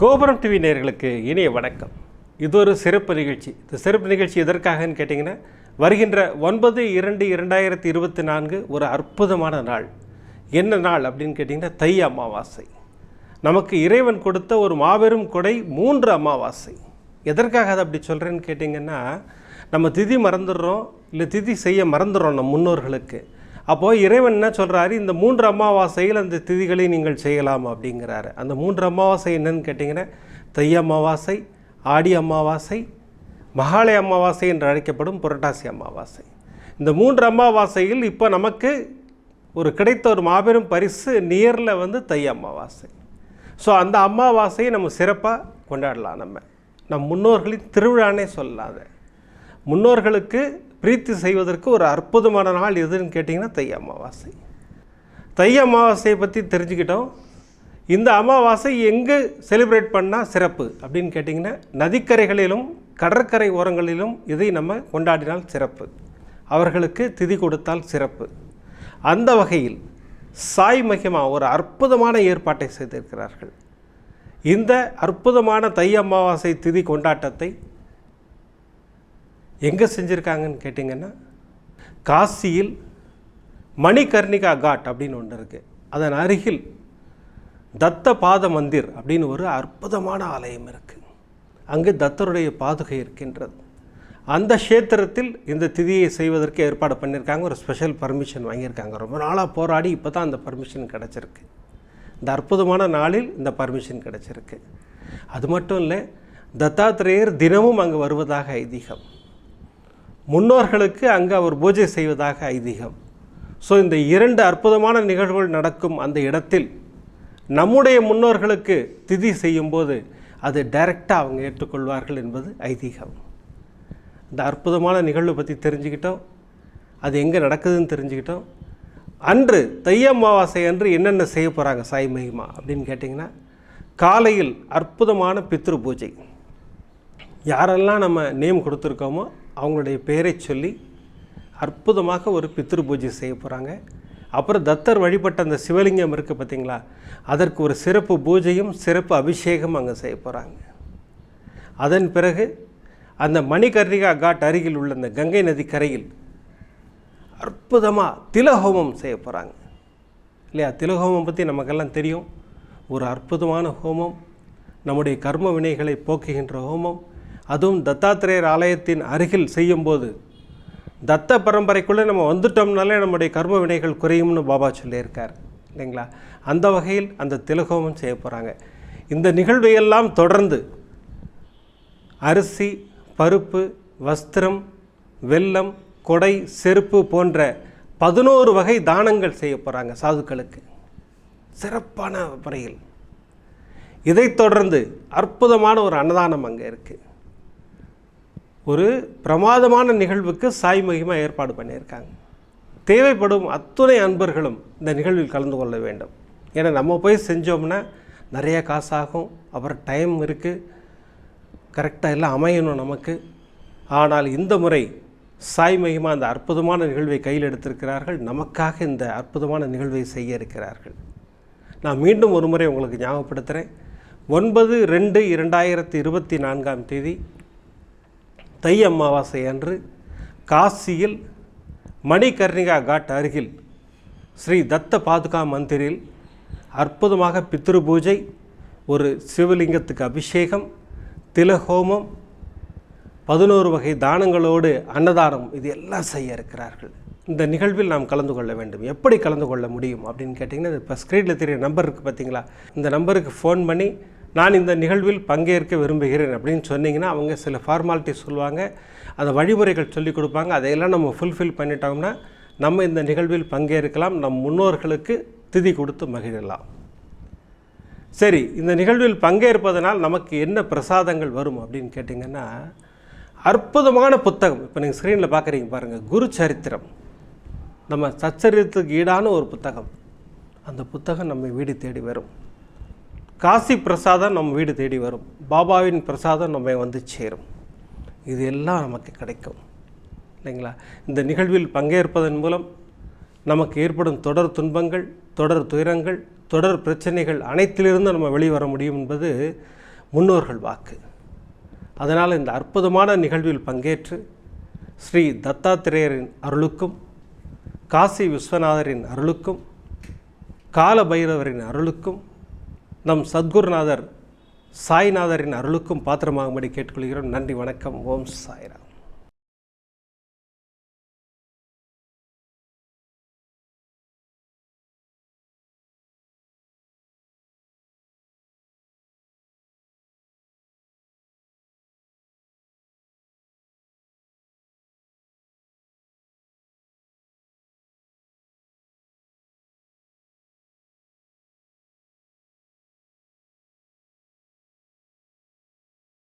கோபுரம் டிவி நேர்களுக்கு இனிய வணக்கம். இது ஒரு சிறப்பு நிகழ்ச்சி. இந்த சிறப்பு நிகழ்ச்சி எதற்காகன்னு கேட்டிங்கன்னா வருகின்ற ஒன்பது இரண்டு இரண்டாயிரத்தி இருபத்தி நான்கு ஒரு அற்புதமான நாள். என்ன நாள் அப்படின்னு கேட்டிங்கன்னா தை அமாவாசை. நமக்கு இறைவன் கொடுத்த ஒரு மாபெரும் கொடை மூன்று அமாவாசை. எதற்காக அதை அப்படி சொல்கிறேன்னு கேட்டிங்கன்னா நம்ம திதி மறந்துடுறோம் இல்லை திதி செய்ய மறந்துடுறோம் நம் முன்னோர்களுக்கு. அப்போது இறைவன் என்ன சொல்கிறாரு இந்த மூன்று அமாவாசையில் அந்த திதிகளை நீங்கள் செய்யலாம் அப்படிங்கிறாரு. அந்த மூன்று அமாவாசை என்னன்னு கேட்டிங்கன்னா தை அமாவாசை ஆடி அமாவாசை மகாலய அமாவாசை என்று அழைக்கப்படும் புரட்டாசி அமாவாசை. இந்த மூன்று அமாவாசையில் இப்போ நமக்கு ஒரு கிடைத்த ஒரு மாபெரும் பரிசு நியரில் வந்து தை அமாவாசை. ஸோ அந்த அமாவாசையை நம்ம சிறப்பாக கொண்டாடலாம் நம்ம. நம் முன்னோர்களின் திருவிழானே சொல்லாத முன்னோர்களுக்கு பிரீத்தி செய்வதற்கு ஒரு அற்புதமான நாள் எதுன்னு கேட்டிங்கன்னா தை அமாவாசை. தை அமாவாசையை பற்றி தெரிஞ்சுக்கிட்டோம். இந்த அமாவாசை எங்கே செலிப்ரேட் பண்ணால் சிறப்பு அப்படின்னு கேட்டிங்கன்னா நதிக்கரைகளிலும் கடற்கரை ஓரங்களிலும் இதை நம்ம கொண்டாடினால் சிறப்பு. அவர்களுக்கு திதி கொடுத்தால் சிறப்பு. அந்த வகையில் சாய் மகிமா ஒரு அற்புதமான ஏற்பாட்டை செய்திருக்கிறார்கள். இந்த அற்புதமான தை அமாவாசை திதி கொண்டாட்டத்தை எங்கே செஞ்சுருக்காங்கன்னு கேட்டிங்கன்னா காசியில் மணிகர்ணிகா காட் அப்படின்னு ஒன்று இருக்குது அதன் அருகில் தத்த பாத மந்திர் அப்படின்னு ஒரு அற்புதமான ஆலயம் இருக்குது அங்கு தத்தருடைய பாதுகை இருக்கின்றது. அந்த க்ஷேத்திரத்தில் இந்த திதியை செய்வதற்கு ஏற்பாடு பண்ணியிருக்காங்க ஒரு ஸ்பெஷல் பர்மிஷன் வாங்கியிருக்காங்க. ரொம்ப நாளாக போராடி இப்போ தான் அந்த பர்மிஷன் கிடச்சிருக்கு. இந்த அற்புதமான நாளில் இந்த பர்மிஷன் கிடச்சிருக்கு. அது மட்டும் இல்லை தத்தாத்திரேயர் தினமும் அங்கே வருவதாக ஐதீகம். முன்னோர்களுக்கு அங்கே அவர் பூஜை செய்வதாக ஐதீகம். ஸோ இந்த இரண்டு அற்புதமான நிகழ்வுகள் நடக்கும் அந்த இடத்தில் நம்முடைய முன்னோர்களுக்கு திதி செய்யும்போது அது டைரெக்டாக அவங்க ஏற்றுக்கொள்வார்கள் என்பது ஐதீகம். இந்த அற்புதமான நிகழ்வு பற்றி தெரிஞ்சுக்கிட்டோம். அது எங்கே நடக்குதுன்னு தெரிஞ்சுக்கிட்டோம். அன்று தை அமாவாசை அன்று என்னென்ன செய்ய போகிறாங்க சாய் மகிமா அப்படின்னு கேட்டிங்கன்னா காலையில் அற்புதமான பித்ரு பூஜை. யாரெல்லாம் நம்ம நேம் கொடுத்துருக்கோமோ அவங்களுடைய பெயரை சொல்லி அற்புதமாக ஒரு பித்ரு பூஜை செய்ய போகிறாங்க அப்புறம் தத்தர் வழிபட்ட அந்த சிவலிங்கம் இருக்குது பார்த்தீங்களா அதற்கு ஒரு சிறப்பு பூஜையும் சிறப்பு அபிஷேகம் அங்கே செய்ய போகிறாங்க அதன் பிறகு அந்த மணிகர்ணிகா காட் அருகில் உள்ள அந்த கங்கை நதி கரையில் அற்புதமாக திலஹோமம் செய்ய போகிறாங்க இல்லையா? திலஹோமம் பற்றி நமக்கெல்லாம் தெரியும். ஒரு அற்புதமான ஹோமம் நம்முடைய கர்ம வினைகளை போக்குகின்ற ஹோமம் அதுவும் தத்தாத்திரேயர் ஆலயத்தின் அருகில் செய்யும்போது தத்த பரம்பரைக்குள்ளே நம்ம வந்துட்டோம்னாலே நம்முடைய கர்ம வினைகள் குறையும்னு பாபா சொல்லியிருக்கார் இல்லைங்களா? அந்த வகையில் அந்த திலகோமம் செய்ய போகிறாங்க இந்த நிகழ்வையெல்லாம் தொடர்ந்து அரிசி பருப்பு வஸ்திரம் வெல்லம் கொடை செருப்பு போன்ற பதினோரு வகை தானங்கள் செய்ய போகிறாங்க சாதுக்களுக்கு. சிறப்பான முறையில். இதைத் தொடர்ந்து அற்புதமான ஒரு அன்னதானம் அங்கே இருக்குது ஒரு பிரமாதமான நிகழ்வுக்கு சாய் மகிமா ஏற்பாடு பண்ணியிருக்காங்க. தேவைப்படும் அத்துணை அன்பர்களும் இந்த நிகழ்வில் கலந்து கொள்ள வேண்டும். ஏன்னா நம்ம போய் செஞ்சோம்னா நிறைய காசாகும் அப்புறம் டைம் இருக்குது கரெக்டாக எல்லாம் அமையணும் நமக்கு. ஆனால் இந்த முறை சாய் மகிமா அந்த அற்புதமான நிகழ்வை கையில் எடுத்திருக்கிறார்கள். நமக்காக இந்த அற்புதமான நிகழ்வை செய்ய இருக்கிறார்கள். நான் மீண்டும் ஒரு முறை உங்களுக்கு ஞாபகப்படுத்துகிறேன் ஒன்பது ரெண்டு இரண்டாயிரத்தி இருபத்தி நான்காம் தேதி தை அமாவாசை அன்று காசியில் மணிகர்ணிகா காட் அருகில் ஸ்ரீ தத்த பாதுகா மந்திரில் அற்புதமாக பித்ரு பூஜை ஒரு சிவலிங்கத்துக்கு அபிஷேகம் திலஹோமம் பதினோரு வகை தானங்களோடு அன்னதானம் இது எல்லாம் செய்ய இருக்கிறார்கள். இந்த நிகழ்வில் நாம் கலந்து கொள்ள வேண்டும். எப்படி கலந்து கொள்ள முடியும் அப்படின்னு கேட்டிங்கன்னா இப்போ ஸ்க்ரீனில் தெரிய நம்பர் இருக்குது பார்த்தீங்களா இந்த நம்பருக்கு ஃபோன் பண்ணி நான் இந்த நிகழ்வில் பங்கேற்க விரும்புகிறேன் அப்படின்னு சொன்னிங்கன்னா அவங்க சில ஃபார்மாலிட்டிஸ் சொல்லுவாங்க. அந்த வழிமுறைகள் சொல்லிக் கொடுப்பாங்க. அதையெல்லாம் நம்ம ஃபுல்ஃபில் பண்ணிட்டோம்னா நம்ம இந்த நிகழ்வில் பங்கேற்கலாம். நம் முன்னோர்களுக்கு திதி கொடுத்து மகிழலாம். சரி இந்த நிகழ்வில் பங்கேற்பதனால் நமக்கு என்ன பிரசாதங்கள் வரும் அப்படின்னு கேட்டிங்கன்னா அற்புதமான புத்தகம். இப்போ நீங்கள் ஸ்க்ரீனில் பார்க்குறீங்க பாருங்கள் குரு சரித்திரம் நம்ம சச்சரித்துக்கு ஈடான ஒரு புத்தகம். அந்த புத்தகம் நம்ம வீடு தேடி வரும். காசி பிரசாதம் நம்ம வீடு தேடி வரும். பாபாவின் பிரசாதம் நம்ம வந்து சேரும். இது எல்லாம் நமக்கு கிடைக்கும். இல்லைங்களா? இந்த நிகழ்வில் பங்கேற்பதன் மூலம் நமக்கு ஏற்படும் தொடர் துன்பங்கள் தொடர் துயரங்கள் தொடர் பிரச்சனைகள் அனைத்திலிருந்து நம்ம வெளிவர முடியும் என்பது முன்னோர்கள் வாக்கு. அதனால் இந்த அற்புதமான நிகழ்வில் பங்கேற்று ஸ்ரீ தத்தாத்திரேயரின் அருளுக்கும் காசி விஸ்வநாதரின் அருளுக்கும் கால பைரவரின் அருளுக்கும் நம் சத்குருநாதர் சாய்நாதரின் அருளுக்கும் பாத்திரமாகும்படி கேட்டுக்கொள்கிறோம். நன்றி வணக்கம். ஓம் சாய்ராம்.